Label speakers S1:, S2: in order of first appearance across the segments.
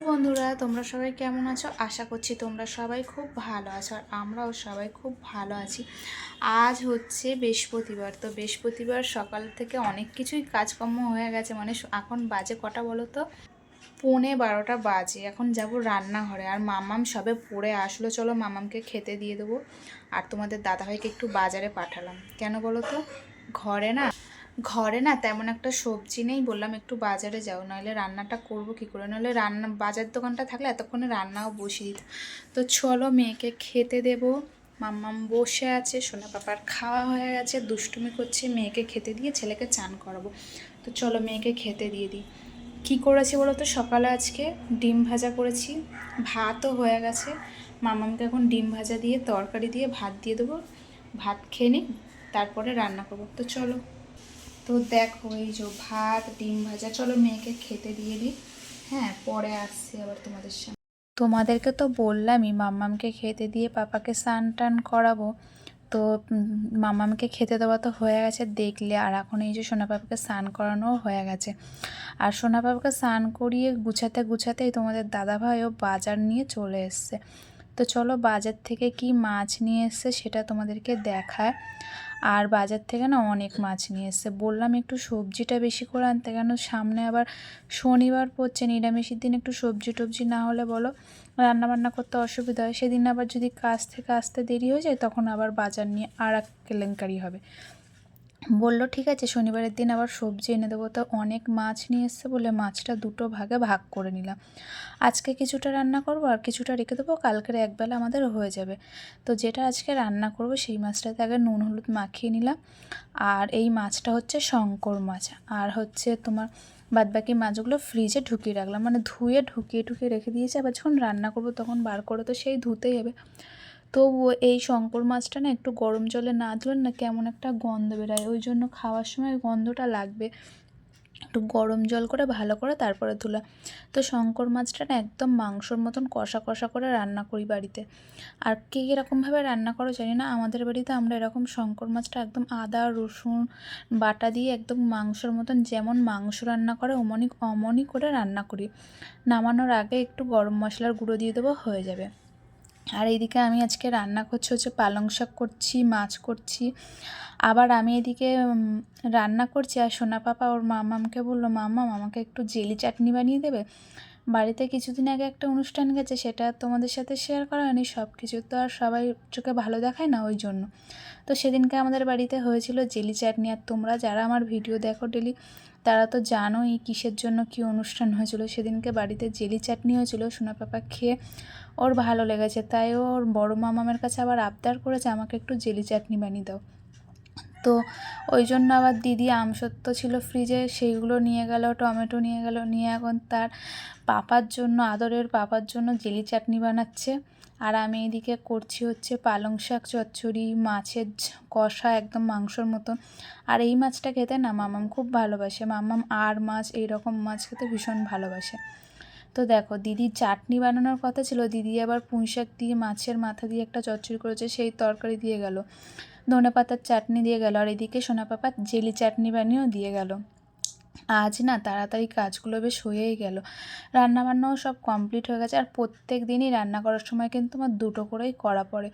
S1: বন্ধুরা, তোমরা সবাই কেমন আছো? আশা করছি তোমরা সবাই খুব ভালো আছো আর আমরাও সবাই খুব ভালো আছি। আজ হচ্ছে বৃহস্পতিবার, তো বৃহস্পতিবার সকাল থেকে অনেক কিছুই কাজকর্ম হয়ে গেছে। মানে এখন বাজে কটা বলো তো? পৌনে বারোটা বাজে। এখন যাব রান্নাঘরে আর মামাম সবে পড়ে আসলো। চলো মামামকে খেতে দিয়ে দেবো। আর তোমাদের দাদাভাইকে একটু বাজারে পাঠালাম। কেন বলো তো? ঘরে না ঘরে না তেমন একটা সবজি নেই। বললাম একটু বাজারে যাও নাহলে রান্নাটা করব কি করে? নাহলে রান্না, বাজার দোকানটা থাকলে এতক্ষণে রান্নাও বসিয়ে দিত। তো চলো মেয়েকে খেতে দেব। মাম্মাম বসে আছে, সোনা পাপার খাওয়া হয়ে গেছে, দুষ্টুমি করছে, মেয়েকে খেতে দিয়ে ছেলেকে চান করাবো। তো চলো মেয়েকে খেতে দিয়ে দিই। কী করেছি বলো তো? সকালে আজকে ডিম ভাজা করেছি, ভাতও হয়ে গেছে। মামামকে এখন ডিম ভাজা দিয়ে, তরকারি দিয়ে ভাত দিয়ে দেবো। ভাত খেয়ে নিই তারপরে রান্না করব। তো চলো। তো দেখো এই যে ভাত, ডিম ভাজা, চলো মেয়েকে খেতে দিয়ে দিই। হ্যাঁ পরে আসছি আবার তোমাদের সামনে। তোমাদেরকে তো বললামই, মাম্মামকে খেতে দিয়ে পাপাকে স্নান টান করাবো। তো মামামকে খেতে দেওয়া তো হয়ে গেছে দেখলে। আর এখন এই যে সোনা পাপাকে স্নান করানোও হয়ে গেছে। আর সোনা পাপাকে স্নান করিয়ে গুছাতে গুছাতেই তোমাদের দাদাভাইও বাজার নিয়ে চলে এসছে। তো চলো বাজার থেকে কি মাছ নিয়ে এসছে সেটা তোমাদেরকে দেখায়। আর বাজার থেকে না অনেক মাছ নিয়ে এসছে। বললাম একটু সবজিটা বেশি করে আনতে, কেন সামনে আবার শনিবার পড়ছে, নিরামিষের দিন একটু সবজি টবজি না হলে বলো, রান্নাবান্না করতে অসুবিধা হয়। সেদিন আবার যদি কাজ থেকে আসতে দেরি হয়ে যায়, তখন আবার বাজার নিয়ে আর এক কেলেঙ্কারি হবে। বলল, ঠিক আছে, শনিবারের দিন আবার সবজি এনে দেবো। তো অনেক মাছ নিয়ে এসছে বলে মাছটা দুটো ভাগে ভাগ করে নিলাম। আজকে কিছুটা রান্না করব আর কিছুটা রেখে দেবো, কালকের একবেলা আমাদের হয়ে যাবে। তো যেটা আজকে রান্না করব সেই মাছটাতে আগে নুন, হলুদ মাখিয়ে নিলাম। আর এই মাছটা হচ্ছে শঙ্কর মাছ। আর হচ্ছে তোমার বাদবাকি মাছগুলো ফ্রিজে ঢুকিয়ে রাখলাম। মানে ধুয়ে ঢুকিয়ে ঢুকিয়ে রেখে দিয়েছি, আবার যখন রান্না করব তখন বার করে তো সেই ধুতেই হবে। তবুও এই শঙ্কর মাছটা না একটু গরম জলে না ধুলে না কেমন একটা গন্ধ বেরোয়। ওই জন্য খাওয়ার সময় গন্ধটা লাগবে। একটু গরম জল করে ভালো করে তারপরে ধুলা। তো শঙ্কর মাছটা না একদম মাংসর মতন কষা কষা করে রান্না করি বাড়িতে। আর কে এরকমভাবে রান্না করো জানি না। আমাদের বাড়িতে আমরা এরকম শঙ্কর মাছটা একদম আদা, রসুন, বাটা দিয়ে একদম মাংসর মতন যেমন মাংস রান্না করে অমনি অমনই করে রান্না করি। নামানোর আগে একটু গরম মশলার গুঁড়ো দিয়ে দেবো, হয়ে যাবে। আর এইদিকে আমি আজকে রান্না করছি হচ্ছে পালং শাক করছি, মাছ করছি। আবার আমি এদিকে রান্না করছি আর সোনা পাপা ওর মামামকে বলল মামাম আমাকে একটু জেলি চাটনি বানিয়ে দেবে? বাড়িতে কিছুদিন আগে একটা অনুষ্ঠান গেছে, সেটা তোমাদের সাথে শেয়ার করা হয়নি। সব কিছু তো আর সবাই চোখে ভালো দেখায় না ওই জন্য। তো সেদিনকে আমাদের বাড়িতে হয়েছিল জেলি চাটনি, আর তোমরা যারা আমার ভিডিও দেখো ডেলি তারা তো জানোই কিসের জন্য কি অনুষ্ঠান হয়েছিল। সেদিনকে বাড়িতে জেলি চাটনি হয়েছিল, সোনা পাপা খেয়ে ওর ভালো লেগেছে। তাই ওর বড় মামামের কাছে আবার আবদার করেছে, আমাকে একটু জেলি চাটনি বানিয়ে দাও। তো ওই জন্য আবার দিদি আমসত্ত্ব ছিল ফ্রিজে সেইগুলো নিয়ে গেল, টমেটো নিয়ে গেল, নিয়ে এখন তার পাপার জন্য, আদরের পাপার জন্য জেলি চাটনি বানাচ্ছে। আর আমি এদিকে করছি হচ্ছে পালং শাক, চচ্চড়ি, মাছের কষা একদম মাংসর মতন। আর এই মাছটা খেতে না মামাম খুব ভালোবাসে। মামাম আর মাছ এই রকম মাছ খেতে ভীষণ ভালোবাসে। তো দেখো দিদির চাটনি বানানোর কথা ছিল, দিদি আবার পুঁই শাক দিয়ে মাছের মাথা দিয়ে একটা চচ্চড়ি করেছে, সেই তরকারি দিয়ে গেল। ধনে পাতার চাটনি দিয়ে গেল, আর এদিকে সোনা পাপা জেলি চাটনি বানিয়েও দিয়ে গেল। আজ না তাড়াতাড়ি কাজগুলো বেশ হয়েই গেল। রান্নাবান্নাও সব কমপ্লিট হয়ে গেছে আর প্রত্যেক দিনই রান্না করার সময় কিন্তু আমার দুটো করেই করা পড়ে।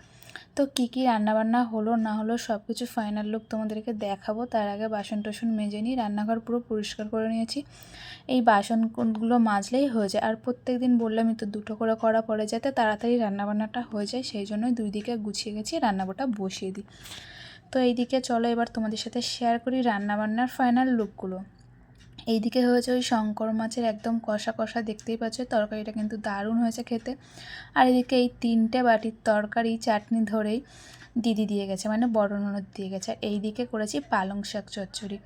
S1: তো কী কী রান্নাবান্না হলো না হলো সব কিছু ফাইনাল লুক তোমাদেরকে দেখাবো। তার আগে বাসন টাসন মেজে নিই রান্নাঘর পুরো পরিষ্কার করে নিয়েছি। এই বাসনগুলো মাজলেই হয়ে যায়। আর প্রত্যেক দিন বললামই তো দুটো করে করা পড়ে যাতে তাড়াতাড়ি রান্নাবান্নাটা হয়ে যায়। সেই জন্যই দুই দিকে গুছিয়ে গেছি রান্নাবাটা বসিয়ে দিই। তো এইদিকে চলো এবার তোমাদের সাথে শেয়ার করি রান্নাবান্নার ফাইনাল লুকগুলো এইদিকে হয়েছে ওই শঙ্কর মাছের একদম কষা কষা, দেখতেই পাচ্ছ তরকারিটা কিন্তু দারুণ হয়েছে খেতে। আর এদিকে এই তিনটে বাটির তরকারি, চাটনি ধরেই দিদি দিয়ে গেছে মানে বড় ননদ দিয়ে গেছে। আর এইদিকে করেছি পালং শাক চচ্চড়ি।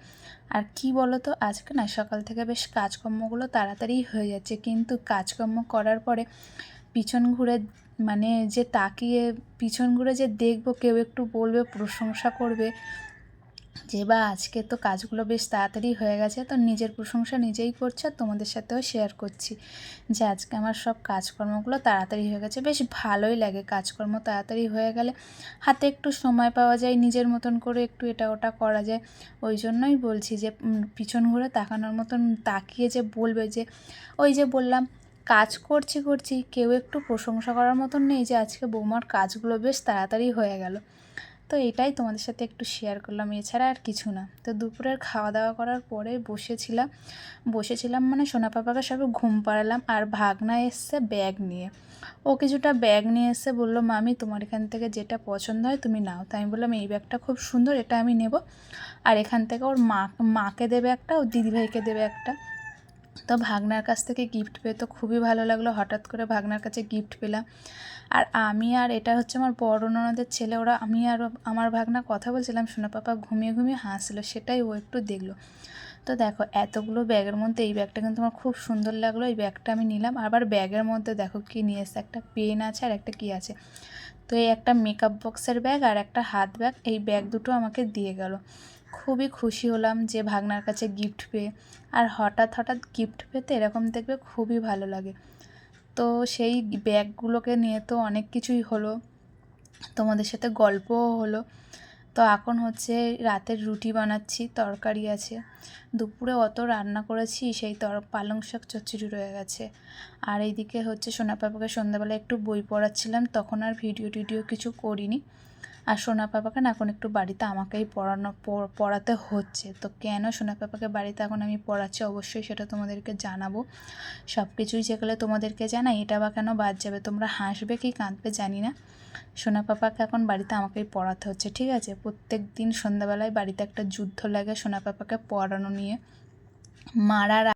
S1: আর কি বলো তো আজকে না সকাল থেকে বেশ কাজকর্মগুলো তাড়াতাড়ি হয়ে যাচ্ছে। কিন্তু কাজকর্ম করার পরে পিছন ঘুরে মানে যে তাকিয়ে পিছন ঘুরে যে দেখব, কেউ একটু বলবে, প্রশংসা করবে যে বা আজকে তো কাজগুলো বেশ তাড়াতাড়ি হয়ে গেছে, তো নিজের প্রশংসা নিজেই করছে আর তোমাদের সাথেও শেয়ার করছি যে আজকে আমার সব কাজকর্মগুলো তাড়াতাড়ি হয়ে গেছে। বেশ ভালোই লাগে কাজকর্ম তাড়াতাড়ি হয়ে গেলে। হাতে একটু সময় পাওয়া যায়, নিজের মতন করে একটু এটা ওটা করা যায়। ওই জন্যই বলছি যে পিছন ঘুরে তাকানোর মতন তাকিয়ে যে বলবে যে, ওই যে বললাম, কাজ করছি করছি, কেউ একটু প্রশংসা করার মতন নেই যে আজকে বৌমার কাজগুলো বেশ তাড়াতাড়ি হয়ে গেল। তো এটাই তোমাদের সাথে একটু শেয়ার করলাম। এছাড়া আর কিছু না। তো দুপুরের খাওয়া দাওয়া করার পরে বসেছিলাম। বসেছিলাম মানে সোনা পাপাকে সবে ঘুম পাড়ালাম আর ভাগনা এসছে ব্যাগ নিয়ে। ও কিছুটা ব্যাগ নিয়ে এসে বলল, মামি, তোমার এখান থেকে যেটা পছন্দ হয় তুমি নাও। তাই আমি বললাম, এই ব্যাগটা খুব সুন্দর, এটা আমি নেব। আর এখান থেকে ওর মা, মাকে দেবে একটা, ওর দিদিভাইকে দেবে একটা। তো ভাগনার কাছ থেকে গিফট পেয়ে তো খুবই ভালো লাগল। হঠাৎ করে ভাগনার কাছে গিফট পেলাম। আর আমি আর এটা হচ্ছে আমার বড় ননদের ছেলে, ওরা আমি আর আমার ভাগনা কথা বলছিলাম, সোনা পাপা ঘুমিয়ে ঘুমিয়ে হাসলো, সেটাই ও একটু দেখল। তো দেখো, এতগুলো ব্যাগের মধ্যে এই ব্যাগটা কিন্তু আমার খুব সুন্দর লাগল, এই ব্যাগটা আমি নিলাম। আবার ব্যাগের মধ্যে দেখো কি নিয়ে এসছে, একটা পেন আছে আর একটা কি আছে। তো এই একটা মেকআপ বক্সের ব্যাগ আর একটা হাত ব্যাগ এই ব্যাগ দুটো আমাকে দিয়ে গেল। খুবই খুশি হলাম যে ভাগনার কাছে গিফট পেয়ে। আর হঠাৎ হঠাৎ গিফট পেতে এরকম দেখবে খুবই ভালো লাগে। তো সেই ব্যাগগুলোকে নিয়ে তো অনেক কিছুই হলো। তোমাদের সাথে গল্পও হলো। তো এখন হচ্ছে রাতের রুটি বানাচ্ছি, তরকারি আছে। দুপুরে অত রান্না করেছি, সেই তর, পালং শাক চচ্চড়ি রয়ে গেছে। আর এইদিকে হচ্ছে সোনা পাপাকে সন্ধ্যাবেলা একটু বই পড়াচ্ছিলাম, তখন আর ভিডিও টিডিও কিছু করিনি। আর সোনা পাপাকে না এখন একটু বাড়িতে আমাকেই পড়ানো পড়াতে হচ্ছে। তো কেন সোনা পাপাকে বাড়িতে এখন আমি পড়াচ্ছি? অবশ্যই সেটা তোমাদেরকে জানাব। সব কিছুই যেগুলো তোমাদেরকে জানাই, এটা বা কেন বাদ যাবে? তোমরা হাসবে কি কাঁদবে জানি না। সোনা পাপাকে এখন বাড়িতে আমাকেই পড়াতে হচ্ছে, ঠিক আছে? প্রত্যেক দিন সন্ধ্যাবেলায় বাড়িতে একটা যুদ্ধ লাগে সোনা পাপাকে পড়ানো নিয়ে। মারার